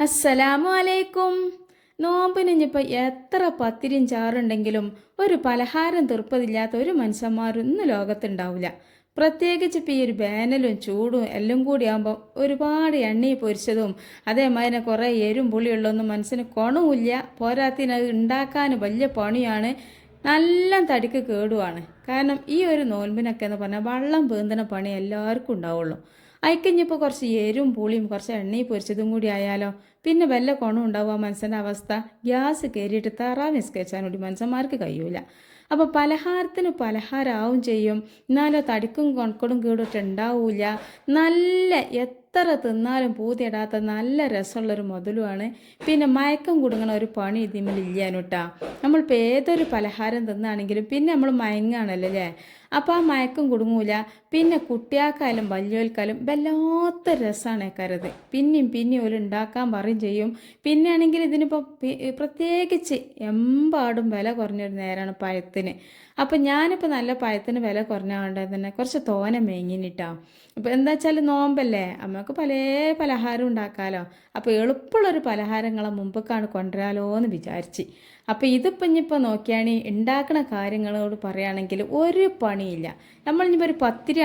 അസ്സലാമു അലൈക്കും. നോമ്പിനിഞ്ഞിപ്പോൾ എത്ര പത്തിരിയും ചാറുണ്ടെങ്കിലും ഒരു പലഹാരം തീർപ്പതില്ലാത്ത ഒരു മനുഷ്യന്മാരും ഇന്ന് ലോകത്തുണ്ടാവില്ല പ്രത്യേകിച്ച് ഇപ്പോൾ ഈ ഒരു വേനലും ചൂടും എല്ലാം കൂടി ആകുമ്പോൾ ഒരുപാട് എണ്ണ പൊരിച്ചതും അതേമാതിരി കുറേ എരും പുളിയുള്ളതൊന്നും മനസ്സിന് കൊണവുമില്ല പോരാത്തിന് അത് ഉണ്ടാക്കാൻ വലിയ പണിയാണ്. നല്ല തടിക്ക് കേടുവാണ്. കാരണം ഈ ഒരു നോൽമ്പിനൊക്കെ എന്ന് പറഞ്ഞാൽ വള്ളം പേന്തണ പണി എല്ലാവർക്കും ഉണ്ടാവുള്ളൂ. അയക്കഞ്ഞിപ്പോൾ കുറച്ച് എരും പുളിയും കുറച്ച് എണ്ണയും പൊരിച്ചതും കൂടി ആയാലോ? പിന്നെ വല്ല കോണം ഉണ്ടാവുക മനസ്സിന്റെ അവസ്ഥ ഗ്യാസ് കയറിയിട്ട് തറാ നിസ്കരിച്ചാൻ കൂടി മനുഷ്യന്മാർക്ക് കഴിയൂല. അപ്പോൾ പലഹാരത്തിന് പലഹാരമാവും ചെയ്യും. എന്നാലോ തടിക്കും കൊണക്കടും കീടൊക്കെ ഉണ്ടാവൂല നല്ല എത്ര തിന്നാലും പൂതിയിടാത്ത നല്ല രസമുള്ളൊരു മുതലുമാണ് പിന്നെ മയക്കം കുടുങ്ങണ ഒരു പണി ഇതിമില്ലാനുട്ടാ നമ്മളിപ്പോൾ ഏതൊരു പലഹാരം തിന്നാണെങ്കിലും പിന്നെ നമ്മൾ മയങ്ങാണല്ലോ അല്ലേ? അപ്പോൾ ആ മയക്കം കുടുങ്ങൂല. പിന്നെ കുട്ടിയാക്കായാലും വലിയവർക്കായാലും വല്ലാത്ത രസമാണ് കരുത്. പിന്നെയും പിന്നെയും ഒരു ഉണ്ടാക്കാൻ പറയും ചെയ്യും. പിന്നെ ആണെങ്കിൽ ഇതിനിപ്പോൾ പ്രത്യേകിച്ച് എമ്പാടും വില കുറഞ്ഞൊരു നേരമാണ് പഴത്തിന്. അപ്പം ഞാനിപ്പോൾ നല്ല പഴത്തിന് വില കുറഞ്ഞാണ്ട് തന്നെ കുറച്ച് തോന മേങ്ങിനിട്ടാ അപ്പോൾ എന്താ വെച്ചാൽ നോമ്പല്ലേ നമുക്ക് പല പലഹാരം ഉണ്ടാക്കാമല്ലോ അപ്പോൾ എളുപ്പമുള്ളൊരു പലഹാരങ്ങളെ മുമ്പേക്കാണ് കൊണ്ടുവരാലോ എന്ന് വിചാരിച്ച്. അപ്പോൾ ഇതിപ്പോൾ ഇനിയിപ്പോൾ നോക്കിയാണ് ഉണ്ടാക്കുന്ന കാര്യങ്ങളോട് പറയുകയാണെങ്കിൽ ഒരു പണിയില്ല. നമ്മൾ ഇനിയിപ്പോൾ ഒരു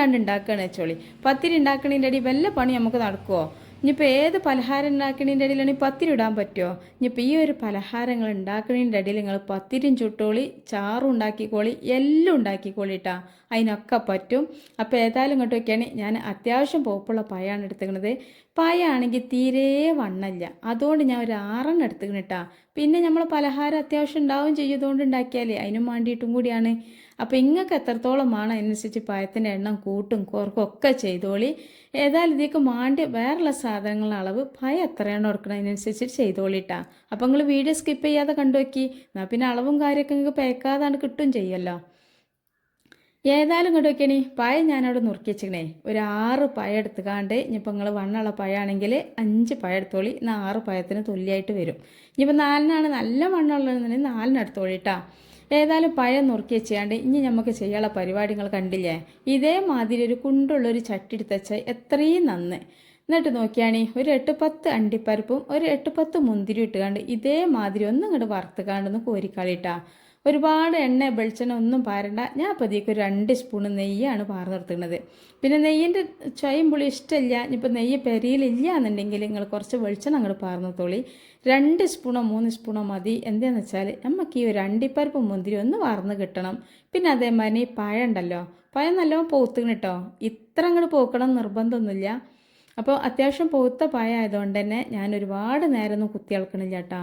പത്തിരിയാണ്ട് ഉണ്ടാക്കുകയാണ് വെച്ചോളി. പത്തിരി ഉണ്ടാക്കണതിന്റെ അടി വല്ല പണി നമുക്ക് നടക്കുമോ ഇനിയിപ്പോൾ ഏത് പലഹാരം ഉണ്ടാക്കണതിന്റെ ഇടയിലാണെങ്കിൽ പത്തിരി ഇടാൻ പറ്റുമോ ഇനിയിപ്പോൾ ഈ ഒരു പലഹാരങ്ങൾ ഉണ്ടാക്കണതിന്റെ ഇടയിൽ നിങ്ങൾ പത്തിരിയും ചുട്ടോളി ചാറും ഉണ്ടാക്കിക്കോളി എല്ലാം ഉണ്ടാക്കിക്കോളി കേട്ടാ അതിനൊക്കെ പറ്റും. അപ്പോൾ ഏതായാലും ഇങ്ങോട്ട് വയ്ക്കുകയാണെങ്കിൽ ഞാൻ അത്യാവശ്യം പോപ്പുള്ള പയാണ് എടുത്തുക്കണത്. പയാണെങ്കിൽ തീരെ വണ്ണല്ല. അതുകൊണ്ട് ഞാൻ ഒരു ആറെണ്ണം എടുത്തുക്കണിട്ടാ പിന്നെ നമ്മൾ പലഹാരം അത്യാവശ്യം ഉണ്ടാവും ചെയ്തതുകൊണ്ട് ഉണ്ടാക്കിയാലേ അതിനും വേണ്ടിയിട്ടും കൂടിയാണ്. അപ്പോൾ ഇങ്ങൾക്ക് എത്രത്തോളമാണ് അതിനനുസരിച്ച് പഴത്തിന്റെ എണ്ണം കൂട്ടും കോർക്കും ഒക്കെ ചെയ്തോളി. ഏതായാലും ഇതിലേക്ക് മാണ്ടി വേറെയുള്ള സാധനങ്ങളുടെ അളവ് പായ എത്രയാണ് എടുക്കണം അതിനനുസരിച്ച് ചെയ്തോളിട്ടാ അപ്പോൾ നിങ്ങൾ വീഡിയോ സ്കിപ്പ് ചെയ്യാതെ കണ്ടു നോക്കി. എന്നാൽ പിന്നെ അളവും കാര്യമൊക്കെ നിങ്ങൾക്ക് പേക്കാതാണ് കിട്ടും ചെയ്യല്ലോ ഏതായാലും കണ്ടു നോക്കിയണി പഴം ഞാനവിടെ നുറുക്കി വെച്ചിക്കണേ ഒരു ആറ് പഴം എടുത്തുകാണ്ട് ഇനിയിപ്പോൾ നിങ്ങൾ വണ്ണുള്ള പഴമാണെങ്കിൽ അഞ്ച് പഴം എടുത്തോളി. എന്നാൽ ആറ് പഴത്തിന് തുല്യമായിട്ട് വരും. ഇനിയിപ്പോൾ നാലിനാണ് നല്ല വണ്ണുള്ളതെന്നുണ്ടെങ്കിൽ നാലിന് എടുത്തോളി കേട്ടോ ഏതായാലും പഴം നുറുക്കി വെച്ചാണ്ട് ഇനി നമുക്ക് ചെയ്യാനുള്ള പരിപാടികൾ കണ്ടില്ലേ? ഇതേമാതിരി ഒരു കുണ്ടുള്ളൊരു ചട്ടി എടുത്ത് വെച്ചാൽ എത്രയും നന്ന്. എന്നിട്ട് നോക്കിയാണി ഒരു എട്ട് പത്ത് അണ്ടിപ്പരിപ്പും ഒരു എട്ട് പത്ത് മുന്തിരി ഇട്ടുകാണ്ട് ഇതേമാതിരി ഒന്നും ഇങ്ങോട്ട് വറുത്തുകാണ്ടൊന്ന് കോരിക്കളിട്ടാ. ഒരുപാട് എണ്ണ വെളിച്ചെണ്ണ ഒന്നും പാരണ്ട. ഞാൻ അപ്പോഴത്തേക്ക് ഒരു രണ്ട് സ്പൂൺ നെയ്യാണ് പാർ നിർത്തുന്നത് പിന്നെ നെയ്യിന്റെ ചൊയും പുളി ഇഷ്ടമില്ല ഇനിയിപ്പോൾ നെയ്യ് പെരിയിലില്ല എന്നുണ്ടെങ്കിൽ നിങ്ങൾ കുറച്ച് വെളിച്ചെണ്ണ അങ്ങോട്ട് പാർന്നത്തോളി. രണ്ട് സ്പൂണോ മൂന്ന് സ്പൂണോ മതി. എന്താണെന്ന് വെച്ചാൽ നമുക്ക് ഈ ഒരു അണ്ടിപ്പരിപ്പ് മുന്തിരി ഒന്ന് വാർന്ന് കിട്ടണം. പിന്നെ അതേമാതിരി പഴം ഉണ്ടല്ലോ. പഴം നല്ലോണം പോത്തുകണ് കേട്ടോ ഇത്ര അങ്ങോട്ട് പോക്കണം നിർബന്ധമൊന്നുമില്ല. അപ്പോൾ അത്യാവശ്യം പോത്ത പഴം ആയതുകൊണ്ട് തന്നെ ഞാൻ ഒരുപാട് നേരമൊന്നും കുത്തി ഇളക്കണില്ല കേട്ടോ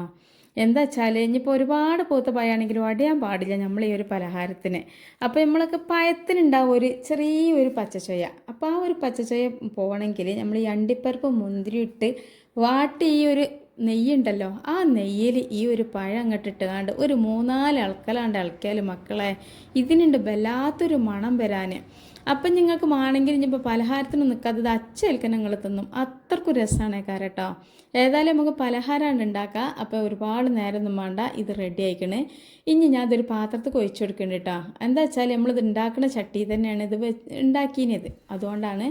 എന്താ വെച്ചാൽ ഇനിയിപ്പോൾ ഒരുപാട് പൂത്ത പഴമാണെങ്കിലും അടിയാൻ പാടില്ല നമ്മൾ ഈ ഒരു പലഹാരത്തിന്. അപ്പോൾ നമ്മളൊക്കെ പഴത്തിനുണ്ടാവും ഒരു ചെറിയൊരു പച്ചച്ചൊയ. അപ്പോൾ ആ ഒരു പച്ചച്ചൊയ പോകണമെങ്കിൽ നമ്മൾ ഈ അണ്ടിപ്പരിപ്പ് മുന്തിരി ഇട്ട് വാട്ടി ഈ ഒരു നെയ്യുണ്ടല്ലോ. ആ നെയ്യിൽ ഈ ഒരു പഴം അങ്ങോട്ട് ഇട്ടുകാണ്ട് ഒരു മൂന്നാൽ ഇളക്കലാണ്ട് ഇളക്കിയാൽ മക്കളെ ഇതിനുണ്ട് വല്ലാത്തൊരു മണം വരാൻ അപ്പം നിങ്ങൾക്ക് വേണമെങ്കിൽ ഇനിയിപ്പോൾ പലഹാരത്തിന് നിൽക്കാത്തത് അച്ചേൽക്കാൻ നിങ്ങൾ തിന്നും. അത്രക്കും രസമാണ് കാരട്ടോ ഏതായാലും നമുക്ക് പലഹാരമാണ് ഉണ്ടാക്കുക അപ്പോൾ ഒരുപാട് നേരമൊന്നും വേണ്ട ഇത് റെഡി ആയിക്കണേ. ഇനി ഞാൻ ഇതൊരു പാത്രത്തിൽ ഒഴിച്ചു കൊടുക്കുന്നുണ്ട് കേട്ടോ. എന്താ വെച്ചാൽ നമ്മളിത് ഉണ്ടാക്കുന്ന ചട്ടി തന്നെയാണ് ഇത് ഉണ്ടാക്കിയത് അതുകൊണ്ടാണ്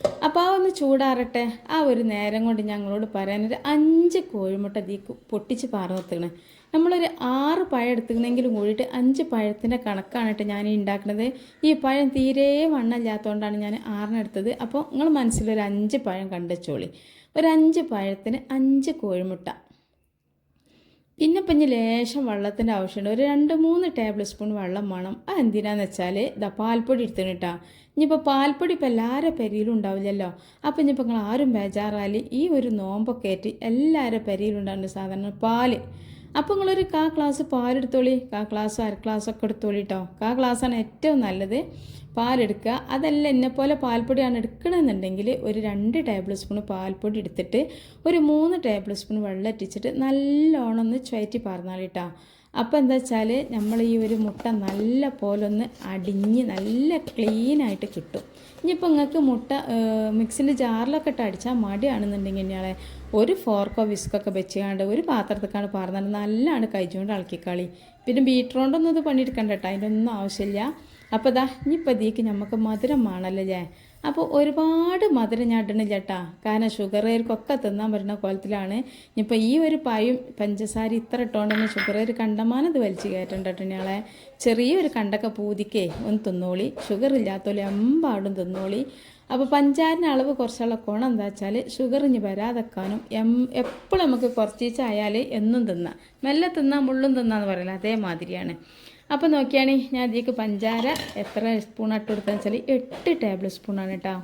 അപ്പോൾ ആ ഒന്ന് ചൂടാറട്ടെ. ആ ഒരു നേരം കൊണ്ട് ഞങ്ങളോട് പറയാനൊരു അഞ്ച് കോഴിമുട്ട തീ പൊട്ടിച്ച് പാർന്നെത്തുകയാണ് നമ്മളൊരു ആറ് പഴം എടുത്തുകണെങ്കിലും കൂടിയിട്ട് അഞ്ച് പഴത്തിന്റെ കണക്കാണ് കേട്ടോ ഞാൻ ഉണ്ടാക്കുന്നത് ഈ പഴം തീരെ വണ്ണമില്ലാത്തതുകൊണ്ടാണ് ഞാൻ ആറിനെടുത്തത് അപ്പോൾ നിങ്ങൾ മനസ്സിലൊരു അഞ്ച് പഴം കണ്ടുവച്ചോളി ഒരു അഞ്ച് പഴത്തിന് അഞ്ച് കോഴിമുട്ട പിന്നെ ഇപ്പം ഇനി ലേശം വെള്ളത്തിന്റെ ആവശ്യമുണ്ട്. ഒരു രണ്ട് മൂന്ന് ടേബിൾ സ്പൂൺ വെള്ളം വേണം. അത് എന്തിനാന്ന് വെച്ചാൽ ഇതാ പാൽപ്പൊടി എടുത്തിന് കേട്ടോ ഇനിയിപ്പോൾ പാൽപ്പൊടി ഇപ്പോൾ എല്ലാവരുടെ പെരിയിലും ഉണ്ടാവില്ലല്ലോ. അപ്പോൾ ഇനിയിപ്പോൾ നിങ്ങൾ ആരും ബേജാറാൽ ഈ ഒരു നോമ്പൊക്കെ ആയിട്ട് എല്ലാവരുടെ പെരിയിലും ഉണ്ടാകുന്ന സാധാരണ പാൽ. അപ്പോൾ നിങ്ങളൊരു കാ ഗ്ലാസ് പാലെടുത്തോളി. കാ ക്ലാസ് അര ക്ലാസ് ഒക്കെ എടുത്തോളി കേട്ടോ കാ ഗ്ലാസ്സാണ് ഏറ്റവും നല്ലത്. പാലെടുക്കുക. അതല്ല എന്നെ എന്നെപ്പോലെ പാൽപ്പൊടിയാണ് എടുക്കണമെന്നുണ്ടെങ്കിൽ ഒരു രണ്ട് ടേബിൾ സ്പൂൺ പാൽപ്പൊടി എടുത്തിട്ട് ഒരു മൂന്ന് ടേബിൾ സ്പൂൺ വെള്ളം ഇട്ടിച്ചിട്ട് നല്ലോണം ഒന്ന് ചുയറ്റി പറഞ്ഞാളിട്ടാ അപ്പോൾ എന്താ വെച്ചാൽ നമ്മൾ ഈ ഒരു മുട്ട നല്ല പോലെ ഒന്ന് അടിഞ്ഞ് നല്ല ക്ലീനായിട്ട് കിട്ടും. ഇനിയിപ്പോൾ നിങ്ങൾക്ക് മുട്ട മിക്സിന്റെ ജാറിലൊക്കെ ഇട്ട് അടിച്ചാൽ മടിയാണെന്നുണ്ടെങ്കിൽ ഇനിയാളെ ഒരു ഫോർക്കോ വിസ്കൊക്കെ വെച്ചുകൊണ്ട് ഒരു പാത്രത്തേക്കാണ് പറഞ്ഞാൽ നല്ലതാണ് കഴിച്ചുകൊണ്ട് ഇളക്കിക്കളി. പിന്നെ ബീറ്ററോണ്ടൊന്നും ഇത് പണിയെടുക്കണ്ട കേട്ടോ അതിന്റെ ഒന്നും ആവശ്യമില്ല. അപ്പോൾ ഇതാ ഇനിയിപ്പോൾ നമുക്ക് മധുരം വേണമല്ലോ ഞാൻ അപ്പോൾ ഒരുപാട് മധുരം ഞാൻ ഇടണില്ല കേട്ടാ കാരണം ഷുഗറുകാർക്കൊക്കെ തിന്നാൻ പറ്റുന്ന കോലത്തിലാണ്. ഇനിയിപ്പോൾ ഈ ഒരു പായും പഞ്ചസാര ഇത്ര ഇട്ടോണ്ടെന്ന് ഷുഗറുകാർ കണ്ടമാനം ഇത് വലിച്ച് കയറ്റണ്ട ഞങ്ങളെ ചെറിയൊരു കണ്ടൊക്കെ പൂതിക്കേ ഒന്ന് തിന്നോളി. ഷുഗർ ഇല്ലാത്തോളി എമ്പാടും തിന്നോളി. അപ്പോൾ പഞ്ചാരിന്റെ അളവ് കുറച്ചുള്ള ഗുണം എന്താ വെച്ചാൽ ഷുഗർ ഇനി വരാതെക്കാനും എം എപ്പോഴും നമുക്ക് കുറച്ചീച്ചായാൽ എന്നും തിന്നാം. മെല്ലെ തിന്നാം മുള്ളും തിന്നാന്ന് പറയില്ല അതേമാതിരിയാണ്. അപ്പോൾ നോക്കിയാണെ ഞാൻ ഇതിലേക്ക് പഞ്ചാര എത്ര സ്പൂൺ ഇട്ട് കൊടുത്തതെന്ന് വെച്ചാൽ എട്ട് ടേബിൾ സ്പൂണാണ് കേട്ടോ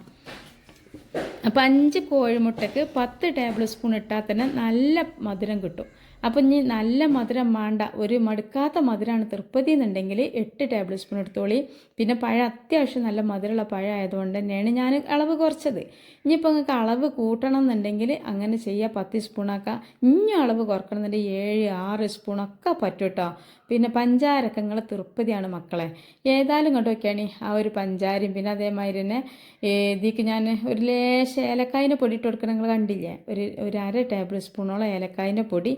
അപ്പോൾ അഞ്ച് കോഴിമുട്ടയ്ക്ക് പത്ത് ടേബിൾ സ്പൂൺ ഇട്ടാൽ തന്നെ നല്ല മധുരം കിട്ടും. അപ്പോൾ ഇനി നല്ല മധുരം വേണ്ട ഒരു മടുക്കാത്ത മധുരമാണ് തൃപ്പതി എന്നുണ്ടെങ്കിൽ എട്ട് ടേബിൾ സ്പൂൺ എടുത്തോളി. പിന്നെ പഴം അത്യാവശ്യം നല്ല മധുരമുള്ള പഴം ആയതുകൊണ്ട് തന്നെയാണ് ഞാൻ അളവ് കുറച്ചത്. ഇനിയിപ്പോൾ നിങ്ങൾക്ക് അളവ് കൂട്ടണം എന്നുണ്ടെങ്കിൽ അങ്ങനെ ചെയ്യുക പത്ത് സ്പൂണാക്കാം ഇനിയും അളവ് കുറക്കണം എന്നുണ്ടെങ്കിൽ ഏഴ് ആറ് സ്പൂണൊക്കെ പറ്റും കേട്ടോ പിന്നെ പഞ്ചാരൊക്കെ നിങ്ങൾ തൃപ്പതിയാണ് മക്കളെ. ഏതായാലും ഇങ്ങോട്ട് നോക്കിയാണ്. ആ ഒരു പഞ്ചാരയും പിന്നെ അതേമാതിരി തന്നെ ഇതിക്ക് ഞാൻ ഒരു ലേശ ഏലക്കായിന്റെ പൊടി ഇട്ട് കൊടുക്കണം നിങ്ങൾ കണ്ടില്ലേ? ഒരു ഒരു അര ടേബിൾ സ്പൂണോളം ഏലക്കായിന്റെ പൊടി.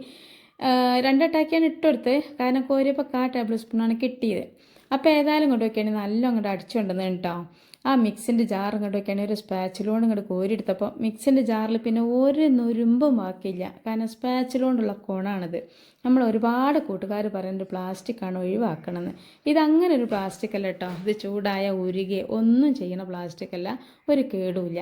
രണ്ടട്ടാക്കിയാണ് ഇട്ട് കൊടുത്ത് കാരണം കോരിയപ്പോൾ കാ ടേബിൾ സ്പൂണാണ് കിട്ടിയത്. അപ്പോൾ ഏതായാലും ഇങ്ങോട്ട് വയ്ക്കുകയാണെങ്കിൽ നല്ല അങ്ങോട്ട് അടിച്ചുകൊണ്ടെന്ന് കേട്ടോ. ആ മിക്സിന്റെ ജാർ ഇങ്ങോട്ട് വെക്കുകയാണെങ്കിൽ ഒരു സ്പാച്ചിലോണ്ട് ഇങ്ങോട്ട് കോരിയെടുത്തപ്പോൾ മിക്സിന്റെ ജാറിൽ പിന്നെ ഒരു നുരുമ്പും ബാക്കിയില്ല. കാരണം സ്പാച്ചിലോണ്ടുള്ള കോണാണിത്. നമ്മൾ ഒരുപാട് കൂട്ടുകാർ പറയുന്നുണ്ട് പ്ലാസ്റ്റിക്കാണ് ഒഴിവാക്കണമെന്ന് ഇതങ്ങനെ ഒരു പ്ലാസ്റ്റിക്കല്ല കേട്ടോ. ഇത് ചൂടായ ഉരുകെ ഒന്നും ചെയ്യണ പ്ലാസ്റ്റിക് അല്ല. ഒരു കേടുമില്ല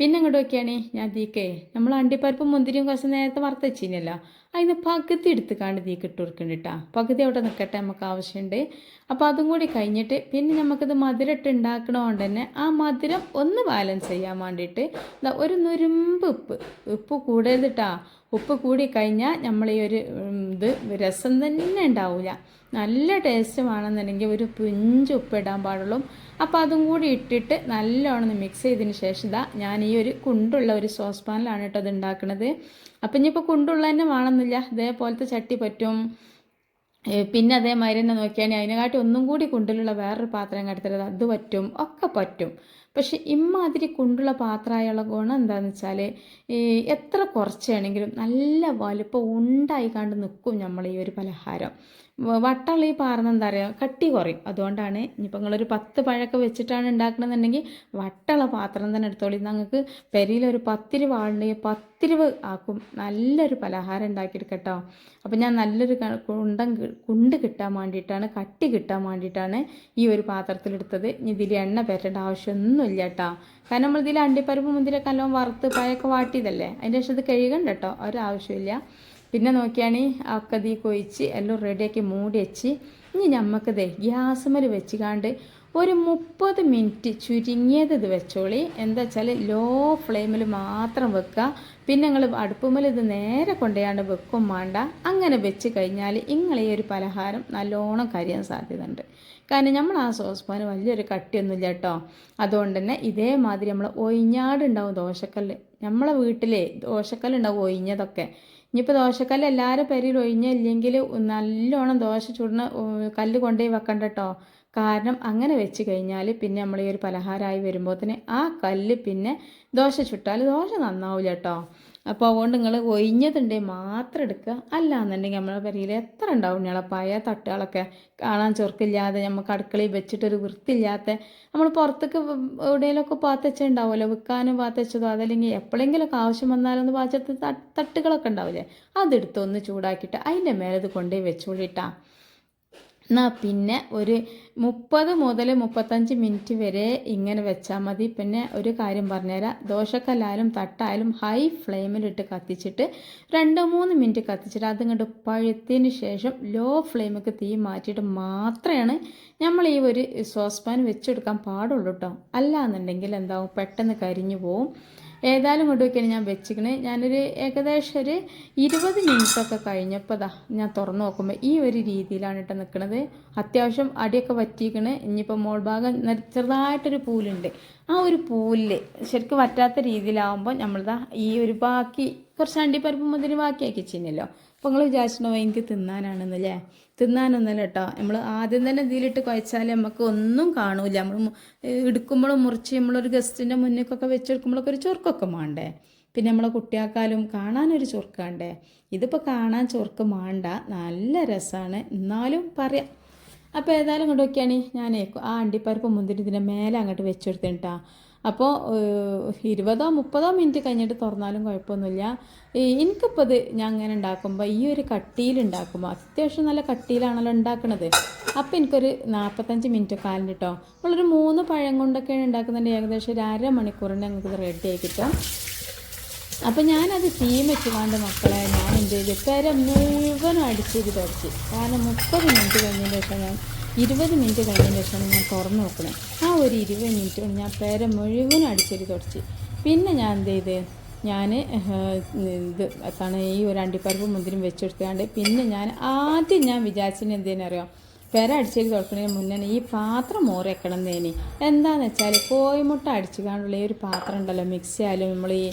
പിന്നെ അങ്ങോട്ട് നോക്കിയാണേ ഞാൻ തീക്കേ നമ്മൾ അണ്ടിപ്പരിപ്പും മുന്തിരിയും കുറച്ച് നേരത്തെ വറുത്ത് വെച്ചിനല്ലോ. അതിന് പകുതി എടുത്ത് കാണ്ട് തീക്ക് ഇട്ട് കൊടുക്കുന്നുണ്ട് കേട്ടോ പകുതി അവിടെ നിൽക്കട്ടെ നമുക്ക് ആവശ്യമുണ്ട് അപ്പോൾ അതും കൂടി കഴിഞ്ഞിട്ട് പിന്നെ നമുക്കിത് മധുരം ഇട്ട് ഉണ്ടാക്കണതുകൊണ്ട് തന്നെ ആ മധുരം ഒന്ന് ബാലൻസ് ചെയ്യാൻ വേണ്ടിയിട്ട് ഒരു നുരുമ്പ് ഉപ്പ്. ഉപ്പ് കൂടരുത് കേട്ടോ ഉപ്പ് കൂടി കഴിഞ്ഞാൽ നമ്മൾ ഈ ഒരു ഇത് രസം തന്നെ ഉണ്ടാവില്ല നല്ല ടേസ്റ്റ് വേണമെന്നുണ്ടെങ്കിൽ ഒരു പിഞ്ച് ഇടാൻ പാടുള്ളൂ. അപ്പോൾ അതും കൂടി ഇട്ടിട്ട് നല്ലോണം മിക്സ് ചെയ്തതിന് ശേഷം ഇതാ ഞാൻ ഈ ഒരു കുണ്ടുള്ള ഒരു സോസ് പാനിലാണ് കേട്ടോ അത് ഉണ്ടാക്കുന്നത് അപ്പം ഇനിയിപ്പോൾ കുണ്ടുള്ള തന്നെ വേണമെന്നില്ല. ഇതേപോലത്തെ ചട്ടി പറ്റും. പിന്നെ അതേമാതിരി തന്നെ നോക്കിയാണെങ്കിൽ അതിനെക്കാട്ടി ഒന്നും കൂടി കുണ്ടിലുള്ള വേറൊരു പാത്രം കടത്തരുത് അത് പറ്റും. ഒക്കെ പറ്റും. പക്ഷെ ഇമ്മാതിരി കുണ്ടുള്ള പാത്രമായുള്ള ഗുണം എന്താണെന്ന് വെച്ചാൽ എത്ര കുറച്ചാണെങ്കിലും നല്ല വലുപ്പം ഉണ്ടായി കണ്ട് നിൽക്കും നമ്മൾ ഈ ഒരു പലഹാരം. വട്ടമുള്ള ഈ പാറുന്ന എന്താ പറയുക കട്ടി കുറയും. അതുകൊണ്ടാണ് ഇനിയിപ്പോൾ നിങ്ങളൊരു പത്ത് പഴമൊക്കെ വെച്ചിട്ടാണ് ഉണ്ടാക്കണമെന്നുണ്ടെങ്കിൽ വട്ടമുള്ള പാത്രം തന്നെ എടുത്തോളി. നിങ്ങൾക്ക് പെരിയിലൊരു പത്തിരിവ് ആളുണ്ടെങ്കിൽ പത്തിരിവ് ആക്കും. നല്ലൊരു പലഹാരം ഉണ്ടാക്കിയെടുക്കട്ടോ അപ്പോൾ ഞാൻ നല്ലൊരു കുണ്ടം കുണ്ട് കിട്ടാൻ വേണ്ടിയിട്ടാണ് കട്ടി കിട്ടാൻ വേണ്ടിയിട്ടാണ് ഈ ഒരു പാത്രത്തിലെടുത്തത്. ഇനി ഇതിൽ എണ്ണ പെരേണ്ട ആവശ്യമൊന്നുമില്ല കേട്ടോ കാരണം നമ്മൾ ഇതിൽ അണ്ടിപ്പരിപ്പ് മുന്തിരി എല്ലാം വറുത്ത് പഴയൊക്കെ വാട്ടിയതല്ലേ? അതിന്റെ ശേഷം ഇത് കഴുകണ്ട കേട്ടോ ഒരാവശ്യമില്ല പിന്നെ നോക്കിയാണ് ഒക്കെ തീ കൊഴിച്ച് എല്ലാം റെഡിയാക്കി മൂടി വെച്ച് ഇനി ഞമ്മക്കിതേ ഗ്യാസുമൽ വെച്ചുകാണ്ട് ഒരു മുപ്പത് മിനിറ്റ് ചുരുങ്ങിയത് ഇത് വെച്ചോളി. എന്താ വെച്ചാൽ ലോ ഫ്ലെയിമിൽ മാത്രം വെക്കുക പിന്നെ നിങ്ങൾ അടുപ്പുമ്മൽ ഇത് നേരെ കൊണ്ടുപോയാണ്ട് വെക്കും വേണ്ട അങ്ങനെ വെച്ച് കഴിഞ്ഞാൽ ഇങ്ങളെ ഈ ഒരു പലഹാരം നല്ലോണം കരിയാൻ സാധ്യതയുണ്ട്. കാരണം നമ്മൾ ആ സോസ് പാന് വലിയൊരു കട്ടിയൊന്നുമില്ല കേട്ടോ. അതുകൊണ്ട് തന്നെ ഇതേമാതിരി നമ്മൾ ഒയിഞ്ഞാടുണ്ടാവും ദോശക്കല്ല്. നമ്മളെ വീട്ടിലെ ദോശക്കല്ലുണ്ടാവും ഒയിഞ്ഞതൊക്കെ ഇനിയിപ്പോൾ ദോശക്കല്ല് എല്ലാവരും പേരിൽ ഒഴിഞ്ഞില്ലെങ്കിൽ നല്ലോണം ദോശ ചുടുന്ന കല്ല് കൊണ്ടുപോയി വെക്കണ്ട കേട്ടോ കാരണം അങ്ങനെ വെച്ച് കഴിഞ്ഞാൽ പിന്നെ നമ്മൾ ഈ ഒരു പലഹാരമായി തന്നെ ആ കല്ല് പിന്നെ ദോശ ചുട്ടാൽ ദോശ നന്നാവില്ല കേട്ടോ അപ്പോൾ അതുകൊണ്ട് നിങ്ങൾ ഒഴിഞ്ഞതുണ്ടെങ്കിൽ മാത്രം എടുക്കുക. അല്ല എന്നുണ്ടെങ്കിൽ നമ്മളെ പെരയിൽ എത്ര ഉണ്ടാവും പഴയ തട്ടുകളൊക്കെ. കാണാൻ ചൊർക്കില്ലാതെ നമുക്ക് അടുക്കളയിൽ വെച്ചിട്ടൊരു വൃത്തിയില്ലാത്ത നമ്മൾ പുറത്തേക്ക് എവിടെയെങ്കിലുമൊക്കെ പാത്തച്ചുണ്ടാവുമല്ലോ വിൽക്കാനും പാത്തച്ചതോ അതല്ലെങ്കിൽ എപ്പോഴെങ്കിലുമൊക്കെ ആവശ്യം വന്നാലൊന്ന് പാച്ചത്ത് തട്ടുകളൊക്കെ ഉണ്ടാവില്ലേ? അതെടുത്തൊന്ന് ചൂടാക്കിയിട്ട് അതിന്റെ മേലെ ഇത് കൊണ്ടുപോയി വെച്ചോളിട്ടാ. എന്നാൽ പിന്നെ ഒരു മുപ്പത് മുതൽ മുപ്പത്തഞ്ച് മിനിറ്റ് വരെ ഇങ്ങനെ വെച്ചാൽ മതി. പിന്നെ ഒരു കാര്യം പറഞ്ഞുതരാം. ദോശക്കല്ലായാലും തട്ടായാലും ഹൈ ഫ്ലെയിമിലിട്ട് കത്തിച്ചിട്ട് രണ്ട് മൂന്ന് മിനിറ്റ് കത്തിച്ചിട്ട് അതിങ്ങോട്ട് പഴുത്തിന് ശേഷം ലോ ഫ്ലെയിമൊക്കെ തീ മാറ്റിയിട്ട് മാത്രമാണ് നമ്മൾ ഈ ഒരു സോസ് പാൻ വെച്ചെടുക്കാൻ പാടുള്ളൂ കേട്ടോ അല്ല എന്നുണ്ടെങ്കിൽ എന്താവും? പെട്ടെന്ന് കരിഞ്ഞു പോവും. ഏതായാലും കൊണ്ടുപോയിക്കാണ് ഞാൻ വെച്ചിക്കണേ ഞാനൊരു ഏകദേശം ഒരു ഇരുപത് മിനിറ്റൊക്കെ കഴിഞ്ഞപ്പോൾ ദാ ഞാൻ തുറന്നു നോക്കുമ്പോൾ ഈ ഒരു രീതിയിലാണ് കേട്ടോ നിൽക്കുന്നത് അത്യാവശ്യം അടിയൊക്കെ പറ്റിയിരിക്കണേ ഇനിയിപ്പോൾ മോൾ ഭാഗം ചെറുതായിട്ടൊരു പൂലുണ്ട്. ആ ഒരു പൂൽ ശരിക്കും വറ്റാത്ത രീതിയിലാവുമ്പോൾ നമ്മളിതാ ഈ ഒരു ബാക്കി കുറച്ച് അണ്ടിപ്പരിപ്പ് മുതിരി ബാക്കിയാക്കി വെച്ചിരുന്നല്ലോ. അപ്പോൾ നിങ്ങൾ വിചാരിച്ചിട്ടുണ്ടോ എനിക്ക് തിന്നാനാണെന്നല്ലേ? തിന്നാനൊന്നല്ല കേട്ടോ നമ്മൾ ആദ്യം തന്നെ ഇതിലിട്ട് കുഴച്ചാൽ നമുക്ക് ഒന്നും കാണൂല. നമ്മൾ എടുക്കുമ്പോഴും മുറിച്ച് നമ്മളൊരു ഗസ്റ്റിന്റെ മുന്നിലേക്കൊക്കെ വെച്ചെടുക്കുമ്പോഴൊക്കെ ഒരു ചുർക്കൊക്കെ വേണ്ടേ പിന്നെ നമ്മളെ കുട്ടിയാക്കാലും കാണാനൊരു ചുർക്കാണ്ടേ ഇതിപ്പോൾ കാണാൻ ചുർക്ക് മാണ്ട. നല്ല രസമാണ് എന്നാലും പറയാം. അപ്പോൾ ഏതായാലും ഇങ്ങോട്ട് നോക്കിയാണ്. ഞാൻ ആ അണ്ടിപ്പരിപ്പ് മുന്തിരി ഇതിന്റെ മേലെ അങ്ങോട്ട് വെച്ച് കൊടുത്തിട്ടാ അപ്പോൾ ഇരുപതോ മുപ്പതോ മിനിറ്റ് കഴിഞ്ഞിട്ട് തുറന്നാലും കുഴപ്പമൊന്നുമില്ല. എനിക്കിപ്പോൾ ഇത് ഞാൻ അങ്ങനെ ഉണ്ടാക്കുമ്പോൾ ഈ ഒരു കട്ടിയിൽ ഉണ്ടാക്കുമ്പോൾ അത്യാവശ്യം നല്ല കട്ടിയിലാണല്ലോ ഉണ്ടാക്കുന്നത് അപ്പോൾ എനിക്കൊരു നാൽപ്പത്തഞ്ച് മിനിറ്റ് കാലം കേട്ടോ നമ്മളൊരു മൂന്ന് പഴം കൊണ്ടൊക്കെയാണ് ഉണ്ടാക്കുന്നുണ്ട് ഏകദേശം ഒരു അരമണിക്കൂറിന് ഞങ്ങൾക്ക് ഇത് റെഡി ആയി കിട്ടും. അപ്പോൾ ഞാനത് തീം വെച്ചുകൊണ്ട് മക്കളെ എന്ത് ചെയ്തു പെര മുഴുവനും അടിച്ചത് തുടച്ച്. കാരണം മുപ്പത് മിനിറ്റ് കഴിഞ്ഞതിന് ശേഷം ഞാൻ ഇരുപത് മിനിറ്റ് കഴിഞ്ഞതിന് ശേഷമാണ് ഞാൻ തുറന്നു നോക്കണേ. ആ ഒരു ഇരുപത് മിനിറ്റ് കൊണ്ട് ഞാൻ പേര മുഴുവനും അടിച്ചത് തുടച്ച്. പിന്നെ ഞാൻ എന്ത് ചെയ്ത്? ഞാൻ ഇത് എത്താണ് ഈ ഒരു അണ്ടിപ്പരിപ്പ് മുന്തിരും വെച്ചെടുത്താണ്ട് പിന്നെ ഞാൻ ആദ്യം ഞാൻ വിചാരിച്ചതിന് എന്തേനറിയോ പെര അടിച്ചേക്ക് തുറക്കുന്നതിന് മുന്നേ ഈ പാത്രം മോറിയക്കണം തേനി എന്താണെന്ന് വെച്ചാൽ കോയിമുട്ട അടിച്ചു കാണുള്ള ഈ ഒരു പാത്രം ഉണ്ടല്ലോ മിക്സ് നമ്മൾ ഈ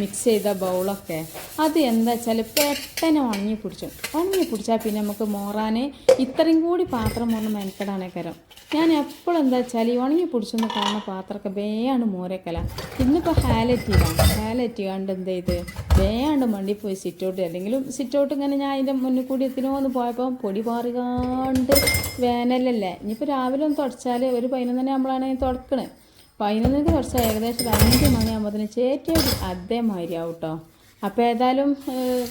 മിക്സ് ചെയ്ത ബൗളൊക്കെ അത് എന്താ വെച്ചാൽ പെട്ടെന്ന് ഉണങ്ങി പിടിച്ചു ഉണങ്ങി പിടിച്ചാൽ പിന്നെ നമുക്ക് മോറാൻ ഇത്രയും കൂടി പാത്രം മോറിന് മെനക്കെടാനേ കരം. ഞാൻ എപ്പോഴും എന്താ വെച്ചാൽ ഈ ഉണങ്ങി പിടിച്ചെന്ന് കാണുന്ന പാത്രമൊക്കെ വേയാണ്ട് മോരക്കല ഇന്നിപ്പോൾ ഹാലറ്റിയാണ് ഹാലറ്റ് കണ്ട് എന്ത് ചെയ്ത് വേയാണ്ട് മണ്ടി പോയി സിറ്റൗട്ട് അല്ലെങ്കിലും സിറ്റൗട്ട് ഇങ്ങനെ ഞാൻ അതിന്റെ മുന്നിൽ കൂടി എത്തിനോ എന്ന് പോയപ്പോൾ പൊടി പാറികാണ്ട് വേനലല്ലേ? ഇനിയിപ്പോൾ രാവിലെ ഒന്ന് തുടച്ചാൽ ഒരു പതിനൊന്നര ആകുമ്പോഴാണ് തുടക്കണേ. പതിനൊന്നിന് തുടച്ചാൽ ഏകദേശം അഞ്ച് മണിയാകുമ്പോഴത്തേന് ചേറ്റിയത് അതേമാതിരി ആവും കേട്ടോ അപ്പോൾ ഏതായാലും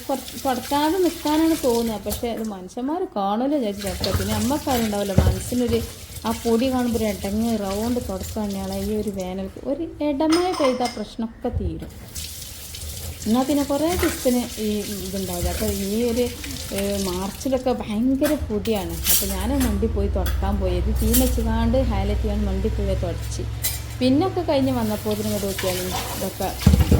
കുറച്ച് തുടക്കാതെ നിൽക്കാനാണ് തോന്നുന്നത്. പക്ഷേ അത് മനുഷ്യന്മാർ കാണുമല്ലോ ചേച്ചി തുടക്കുക പിന്നെ അമ്മക്കാരും ഉണ്ടാവില്ല മനസ്സിനൊരു ആ പൊടി കാണുമ്പോൾ ഒരു ഇടങ്ങ് റൗണ്ട് തുടക്കുകയാണെങ്കിൽ ഈ ഒരു വേനൽക്ക് ഒരു ഇടമായി പെയ്താൽ പ്രശ്നമൊക്കെ തീരും. എന്നാൽ പിന്നെ കുറേ ദിവസത്തിന് ഈ ഇതുണ്ടാവില്ല. അപ്പോൾ ഈ ഒരു മാർച്ചിലൊക്കെ ഭയങ്കര പൊടിയാണ്. അപ്പോൾ ഞാൻ മണ്ടി പോയി തുടക്കാൻ പോയി ഇത് തീ വെച്ചുകാണ്ട് ഹൈലൈറ്റ് ചെയ്യാൻ മണ്ടി പോയി തുടച്ച്. പിന്നൊക്കെ കഴിഞ്ഞ് വന്നപ്പോൾ ഇങ്ങോട്ട് നോക്കിയാൽ ഇതൊക്കെ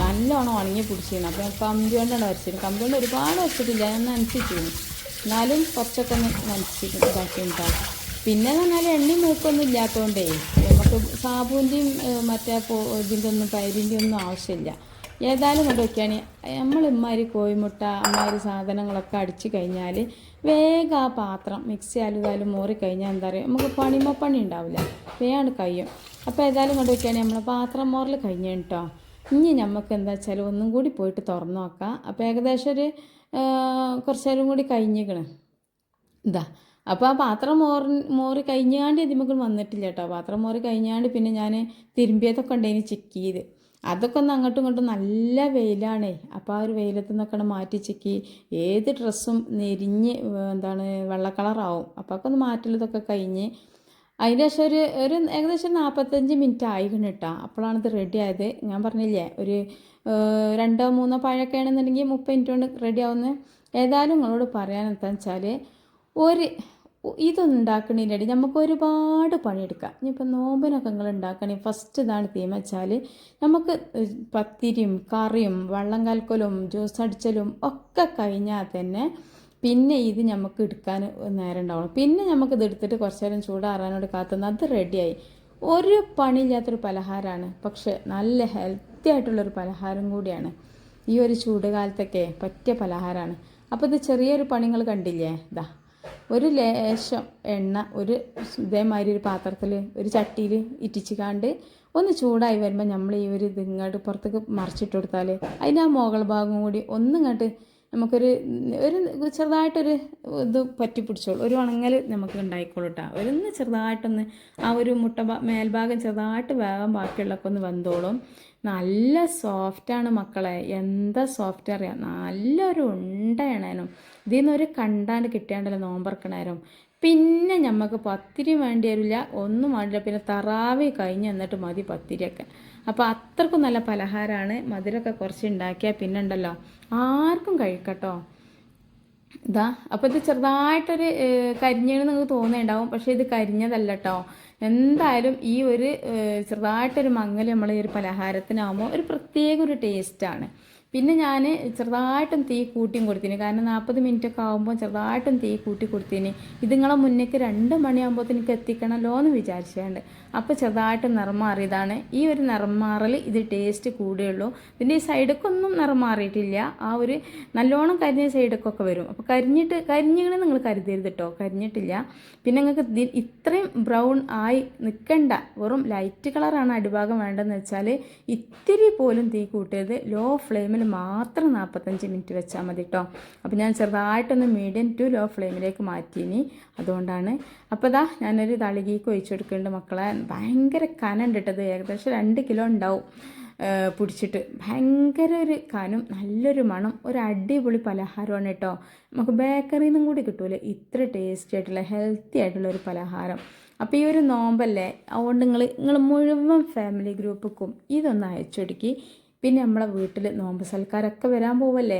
നല്ലോണം ഉണങ്ങി പിടിച്ചിരുന്നു അപ്പോൾ കമ്പി കൊണ്ടാണ് വരച്ചിരുന്നത്. കമ്പി കൊണ്ട് ഒരുപാട് വരച്ചിട്ടില്ല. ഞാൻ നനച്ചിട്ടിരുന്നു എന്നാലും കുറച്ചൊക്കെ ഒന്ന് നനച്ചിട്ട് ഉണ്ടാവും പിന്നെ എന്ന് പറഞ്ഞാൽ എണ്ണയും മൂക്കൊന്നും ഇല്ലാത്തതുകൊണ്ടേ നമുക്ക് സാബുവിന്റെയും മറ്റേ ഇതിന്റെ ഒന്നും പയരിന്റെ ഒന്നും ആവശ്യമില്ല. ഏതായാലും കൊണ്ടൊക്കെയാണ് നമ്മൾ ഇമ്മാതിരി കോഴിമുട്ട അമ്മാതിരി സാധനങ്ങളൊക്കെ അടിച്ച് കഴിഞ്ഞാൽ വേഗം ആ പാത്രം മിക്സി അലുതാലും ഇതായാലും മോറി കഴിഞ്ഞാൽ എന്താ പറയുക നമുക്ക് പണിമോ പണി ഉണ്ടാവില്ല വേഗം കഴിയും. അപ്പോൾ ഏതായാലും കൊണ്ടൊക്കെയാണ് നമ്മൾ പാത്രം മോറിൽ കഴിഞ്ഞു കേട്ടോ ഇനി നമുക്ക് എന്താ വെച്ചാൽ ഒന്നും കൂടി പോയിട്ട് തുറന്നു നോക്കാം. അപ്പോൾ ഏകദേശം ഒരു ആ, കുറച്ച് നേരം കൂടി കഴിഞ്ഞിക്കണ്. ഇതാ. അപ്പോൾ ആ പാത്രം മോറി മോറി കഴിഞ്ഞാണ്ട് ഇതിമക്കൾ വന്നിട്ടില്ല കേട്ടോ പാത്രം മോറി കഴിഞ്ഞാണ്ട് പിന്നെ ഞാൻ തിരുമ്പിയതൊക്കെ ഉണ്ടെങ്കിൽ ചിക്കിയത് അതൊക്കെ ഒന്ന് അങ്ങോട്ടും ഇങ്ങോട്ടും നല്ല വെയിലാണേ. അപ്പോൾ ആ ഒരു വെയിലത്ത് നിന്നൊക്കെ മാറ്റി ചെക്കി. ഏത് ഡ്രസ്സും നെരിഞ്ഞ് എന്താണ് വെള്ള കളറാവും. അപ്പോൾ ഒക്കെ ഒന്ന് മാറ്റലതൊക്കെ കഴിഞ്ഞ് അതിന് ശേഷം ഒരു ഒരു ഏകദേശം നാൽപ്പത്തഞ്ച് മിനിറ്റ് ആയിക്കണ് കേട്ടോ അപ്പോഴാണ് ഇത് റെഡി ആയത്. ഞാൻ പറഞ്ഞില്ലേ ഒരു രണ്ടോ മൂന്നോ പഴമൊക്കെ ആണെന്നുണ്ടെങ്കിൽ മുപ്പത് മിനിറ്റ് കൊണ്ട് റെഡി ആവുന്നത് ഏതായാലും നിങ്ങളോട് പറയാൻ എന്താണെന്ന് വെച്ചാൽ ഒരു ഇതുണ്ടാക്കണതിന്റെ നമുക്ക് ഒരുപാട് പണിയെടുക്കാം. ഇനിയിപ്പോൾ നോമ്പിനൊക്കെ നിങ്ങൾ ഉണ്ടാക്കണേ ഫസ്റ്റ് ഇതാണ് തീം വെച്ചാൽ നമുക്ക് പത്തിരിയും കറിയും വെള്ളം കലക്കലും ജ്യൂസ് അടിച്ചലും ഒക്കെ കഴിഞ്ഞാൽ തന്നെ പിന്നെ ഇത് നമുക്ക് എടുക്കാൻ നേരം ഉണ്ടാവണം. പിന്നെ ഇത് എടുത്തിട്ട് കുറച്ച് നേരം ചൂടാറാനോട് കാത്തുനിന്ന് അത് റെഡിയായി. ഒരു പണിയില്ലാത്തൊരു പലഹാരമാണ്. പക്ഷെ നല്ല ഹെൽത്തി ആയിട്ടുള്ളൊരു പലഹാരം കൂടിയാണ്. ഈ ഒരു ചൂട് കാലത്തൊക്കെ പറ്റിയ പലഹാരമാണ്. അപ്പോൾ ഇത് ചെറിയൊരു പണികൾ കണ്ടില്ലേ? ഇതാ ഒരു ലേശം എണ്ണ ഒരു ഇതേമാതിരി ഒരു പാത്രത്തിൽ ഒരു ചട്ടിയിൽ ഇറ്റിച്ച് കാണ്ട് ഒന്ന് ചൂടായി വരുമ്പോൾ നമ്മൾ ഈ ഒരു ഇത് ഇങ്ങോട്ട് പുറത്തേക്ക് മറിച്ചിട്ട് കൊടുത്താൽ അതിന്റെ ആ മുകൾ ഭാഗം കൂടി ഒന്നിങ്ങോട്ട് നമുക്കൊരു ഒരു ചെറുതായിട്ടൊരു ഇത് പറ്റി പിടിച്ചോളൂ ഒരു ഉണങ്ങൽ നമുക്ക് ഉണ്ടായിക്കോളൂ കേട്ടോ ഒന്ന് ചെറുതായിട്ടൊന്ന് ആ ഒരു മുട്ട മേൽഭാഗം ചെറുതായിട്ട് വേഗം ബാക്കിയുള്ളൊക്കെ ഒന്ന് വെന്തോളും. നല്ല സോഫ്റ്റാണ് മക്കളെ. എന്താ സോഫ്റ്റ് അറിയാം? നല്ലൊരു ഉണ്ടയാണേനും ഇതിൽ ഒരു കണ്ടാണ്ട് കിട്ടിയാണ്ടല്ലോ നോമ്പറക്കണേരം പിന്നെ ഞമ്മക്ക് പത്തിരി വേണ്ടി വരില്ല ഒന്നും വേണ്ടില്ല. പിന്നെ തറാവി കഴിഞ്ഞ് എന്നിട്ട് മതി പത്തിരിയൊക്കെ. അപ്പോൾ അത്രക്കും നല്ല പലഹാരമാണ് മധുരമൊക്കെ കുറച്ച് ഉണ്ടാക്കിയാൽ പിന്നെ ഉണ്ടല്ലോ. ആർക്കും കഴിക്കട്ടോ. ഇതാ അപ്പോൾ ഇത് ചെറുതായിട്ടൊരു കരിഞ്ഞെന്ന് നിങ്ങൾക്ക് തോന്നുന്നുണ്ടാവും. പക്ഷേ ഇത് കരിഞ്ഞതല്ല കേട്ടോ എന്തായാലും ഈ ഒരു ചെറുതായിട്ടൊരു മങ്ങൽ നമ്മൾ ഈ ഒരു പലഹാരത്തിനാകുമ്പോൾ ഒരു പ്രത്യേക ഒരു ടേസ്റ്റാണ് പിന്നെ ഞാൻ ചെറുതായിട്ടും തീ കൂട്ടിയും കൊടുത്തിന്. കാരണം നാൽപ്പത് മിനിറ്റ് ഒക്കെ ആകുമ്പോൾ ചെറുതായിട്ടും തീ കൂട്ടി കൊടുത്തിന്. ഇത് നിങ്ങളെ മുന്നേക്ക് രണ്ട് മണിയാകുമ്പോൾ എനിക്ക് എത്തിക്കണമല്ലോ എന്ന് വിചാരിച്ചുകൊണ്ട് അപ്പോൾ ചെറുതായിട്ട് നിറം മാറിയതാണ്. ഈ ഒരു നിറം മാറൽ ഇത് ടേസ്റ്റ് കൂടുകയുള്ളൂ പിന്നെ ഈ സൈഡൊക്കൊന്നും നിറം മാറിയിട്ടില്ല. ആ ഒരു നല്ലോണം കരിഞ്ഞ സൈഡൊക്കെ വരും. അപ്പോൾ കരിഞ്ഞിട്ട് കരിഞ്ഞിങ്ങനെ നിങ്ങൾ കരുതരുത് കേട്ടോ കരിഞ്ഞിട്ടില്ല. പിന്നെ നിങ്ങൾക്ക് ഇത്രയും ബ്രൗൺ ആയി നിൽക്കണ്ട വെറും ലൈറ്റ് കളറാണ് അടിഭാഗം വേണ്ടതെന്ന് വെച്ചാൽ ഇത്തിരി പോലും തീ കൂട്ടരുത്. ലോ ഫ്ലെയിമിൽ മാത്രം നാൽപ്പത്തഞ്ച് മിനിറ്റ് വെച്ചാൽ മതി കേട്ടോ അപ്പോൾ ഞാൻ ചെറുതായിട്ടൊന്ന് മീഡിയം ടു ലോ ഫ്ലെയിമിലേക്ക് മാറ്റിയിനി. അതുകൊണ്ടാണ്. അപ്പോൾ ഇതാ ഞാനൊരു തളികീക്ക് ഒഴിച്ചു കൊടുക്കുന്നുണ്ട് മക്കളെ. ഭയങ്കര കനുണ്ട് കേട്ടത് ഏകദേശം രണ്ട് കിലോ ഉണ്ടാവും. പിടിച്ചിട്ട്. ഭയങ്കര ഒരു കനം നല്ലൊരു മണം ഒരു അടിപൊളി പലഹാരമാണ് കേട്ടോ നമുക്ക് ബേക്കറിയിൽ നിന്നും കൂടി കിട്ടൂലേ? ഇത്ര ടേസ്റ്റി ആയിട്ടുള്ള ഹെൽത്തി ആയിട്ടുള്ള ഒരു പലഹാരം. അപ്പോൾ ഈ ഒരു നോമ്പല്ലേ? അതുകൊണ്ട് നിങ്ങൾ നിങ്ങൾ മുഴുവൻ ഫാമിലി ഗ്രൂപ്പുക്കും ഇതൊന്ന് അയച്ചൊടുക്കി പിന്നെ നമ്മളെ വീട്ടിൽ നോമ്പ് സൽക്കാരൊക്കെ വരാൻ പോവല്ലേ?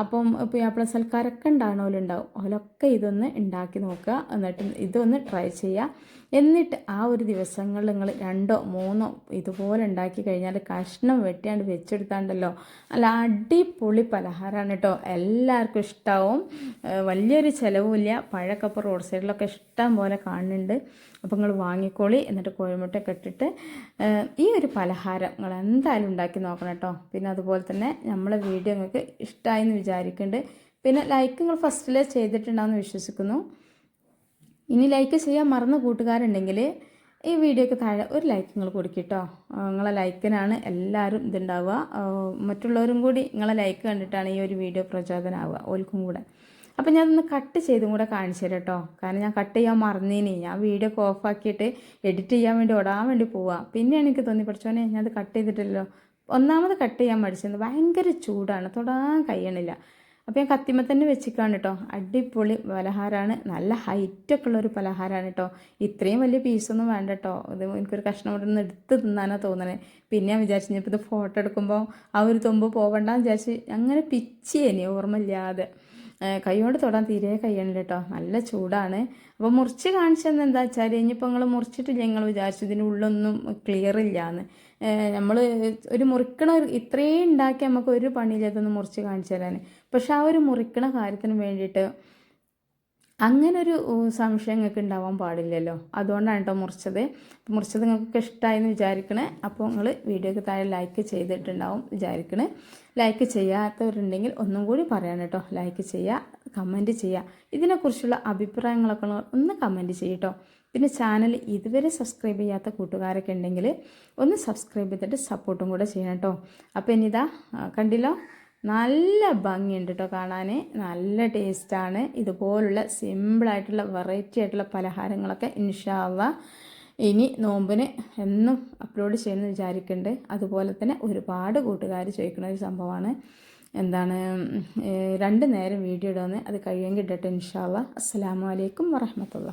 അപ്പം ഇപ്പോൾ സൽക്കാരമൊക്കെ ഉണ്ടാകണമല്ലോ ഉണ്ടാവും അതിലൊക്കെ ഇതൊന്ന് ഉണ്ടാക്കി നോക്കുക. എന്നിട്ട് ഇതൊന്ന് ട്രൈ ചെയ്യുക. എന്നിട്ട് ആ ഒരു ദിവസങ്ങളിൽ നിങ്ങൾ രണ്ടോ മൂന്നോ ഇതുപോലെ ഉണ്ടാക്കി കഴിഞ്ഞാൽ കഷ്ണം വെട്ടിയാണ്ട് വെച്ചെടുത്താണ്ടല്ലോ. അല്ല അടിപൊളി പലഹാരമാണ് കേട്ടോ. എല്ലാവർക്കും ഇഷ്ടമാവും വലിയൊരു ചിലവുമില്ല. പഴമൊക്കെ ഇപ്പോൾ റോഡ് സൈഡിലൊക്കെ ഇഷ്ടം പോലെ കാണുന്നുണ്ട്. അപ്പോൾ നിങ്ങൾ വാങ്ങിക്കോളി. എന്നിട്ട് കോഴിമുട്ടയൊക്കെ ഇട്ടിട്ട് ഈ ഒരു പലഹാരം നിങ്ങൾ എന്തായാലും ഉണ്ടാക്കി നോക്കണം കേട്ടോ. പിന്നെ അതുപോലെ തന്നെ നമ്മളെ വീഡിയോ നിങ്ങൾക്ക് ഇഷ്ടമായി എന്ന് വിചാരിക്കുന്നുണ്ട്. പിന്നെ ലൈക്ക് നിങ്ങൾ ഫസ്റ്റിൽ ചെയ്തിട്ടുണ്ടാവുമെന്ന് വിശ്വസിക്കുന്നു. ഇനി ലൈക്ക് ചെയ്യാൻ മറന്ന കൂട്ടുകാരുണ്ടെങ്കിൽ ഈ വീഡിയോക്ക് താഴെ ഒരു ലൈക്ക് നിങ്ങൾ കൊടുക്കിട്ടോ നിങ്ങളെ ലൈക്കിനാണ് എല്ലാവരും ഇതുണ്ടാവുക. മറ്റുള്ളവരും കൂടി നിങ്ങളെ ലൈക്ക് കണ്ടിട്ടാണ് ഈ ഒരു വീഡിയോ പ്രചോദനമാവുക ഓൽക്കും കൂടെ. അപ്പം ഞാനൊന്ന് കട്ട് ചെയ്തും കൂടെ കാണിച്ചു തരാം കേട്ടോ കാരണം ഞാൻ കട്ട് ചെയ്യാൻ മറന്നേനെ. ഞാൻ വീഡിയോ ഒക്കെ ഓഫാക്കിയിട്ട് എഡിറ്റ് ചെയ്യാൻ വേണ്ടി ഓടാൻ വേണ്ടി പോവാം. പിന്നെയാണ് എനിക്ക് തോന്നി പഠിച്ചോനെ ഞാനത് കട്ട് ചെയ്തിട്ടില്ലല്ലോ. ഒന്നാമത് കട്ട് ചെയ്യാൻ മടിച്ചത് ഭയങ്കര ചൂടാണ് തൊടാൻ കഴിയണില്ല. അപ്പോൾ ഞാൻ കത്തിമ തന്നെ വെച്ചിക്കാണ് കേട്ടോ അടിപൊളി പലഹാരമാണ് നല്ല ഹൈറ്റൊക്കെ ഉള്ളൊരു പലഹാരമാണ് കേട്ടോ ഇത്രയും വലിയ പീസൊന്നും വേണ്ട കേട്ടോ ഇത് എനിക്കൊരു കഷ്ണം ഇവിടെ നിന്ന് എടുത്ത് തിന്നാനാണ് തോന്നണേ. പിന്നെ ഞാൻ വിചാരിച്ചു ഇനിയിപ്പോൾ ഇത് ഫോട്ടോ എടുക്കുമ്പോൾ ആ ഒരു തുമ്പ് പോകണ്ടെന്ന് വിചാരിച്ച് അങ്ങനെ പിച്ചിയേനി ഓർമ്മയില്ലാതെ. കൈകൊണ്ട് തൊടാൻ തീരെ കഴിയണില്ല കേട്ടോ നല്ല ചൂടാണ്. അപ്പോൾ മുറിച്ച് കാണിച്ചെന്ന് എന്താ വെച്ചാൽ ഇനിയിപ്പോൾ നിങ്ങൾ മുറിച്ചിട്ടില്ല നിങ്ങൾ വിചാരിച്ചു ഇതിന്റെ ഉള്ളൊന്നും ക്ലിയർ ഇല്ലാന്ന്. നമ്മൾ ഒരു മുറിക്കണ ഇത്രയും ഉണ്ടാക്കി നമുക്ക് ഒരു പണിയില്ല ഇതൊന്ന് മുറിച്ച് കാണിച്ചു തരാൻ പക്ഷെ ആ ഒരു മുറിക്കണ കാര്യത്തിന് വേണ്ടിയിട്ട് അങ്ങനെ ഒരു സംശയം നിങ്ങൾക്ക് ഉണ്ടാവാൻ പാടില്ലല്ലോ. അതുകൊണ്ടാണ് കേട്ടോ മുറിച്ചത്. മുറിച്ചത് നിങ്ങൾക്കൊക്കെ ഇഷ്ടമായെന്ന് വിചാരിക്കണേ. അപ്പോൾ നിങ്ങൾ വീഡിയോക്ക് താഴെ ലൈക്ക് ചെയ്തിട്ടുണ്ടാവും വിചാരിക്കണേ. ലൈക്ക് ചെയ്യാത്തവരുണ്ടെങ്കിൽ ഒന്നും കൂടി പറയണം കേട്ടോ. ലൈക്ക് ചെയ്യുക കമന്റ് ചെയ്യുക ഇതിനെക്കുറിച്ചുള്ള അഭിപ്രായങ്ങളൊക്കെ ഒന്ന് കമന്റ് ചെയ്യട്ടോ. പിന്നെ ചാനൽ ഇതുവരെ സബ്സ്ക്രൈബ് ചെയ്യാത്ത കൂട്ടുകാരൊക്കെ ഉണ്ടെങ്കിൽ ഒന്ന് സബ്സ്ക്രൈബ് ചെയ്തിട്ട് സപ്പോർട്ടും കൂടെ ചെയ്യണം കേട്ടോ. അപ്പോൾ ഇനിതാ കണ്ടില്ലോ? നല്ല ഭംഗിയുണ്ട് കേട്ടോ കാണാൻ. നല്ല ടേസ്റ്റാണ് ഇതുപോലുള്ള സിമ്പിളായിട്ടുള്ള വെറൈറ്റി ആയിട്ടുള്ള പലഹാരങ്ങളൊക്കെ ഇൻഷാല്ല ഇനി നോമ്പിന് എന്നും അപ്ലോഡ് ചെയ്യുമെന്ന് വിചാരിക്കുന്നുണ്ട് അതുപോലെ തന്നെ ഒരുപാട് കൂട്ടുകാർ ചോദിക്കുന്ന ഒരു സംഭവമാണ്. എന്താണ് രണ്ട് നേരം വീഡിയോ ഇടുന്നത് അത് കഴിയുമെങ്കിൽ ഇടട്ടെ ഇൻഷാല്ല അസ്സാം വലൈക്കും വറഹമത്തുള്ള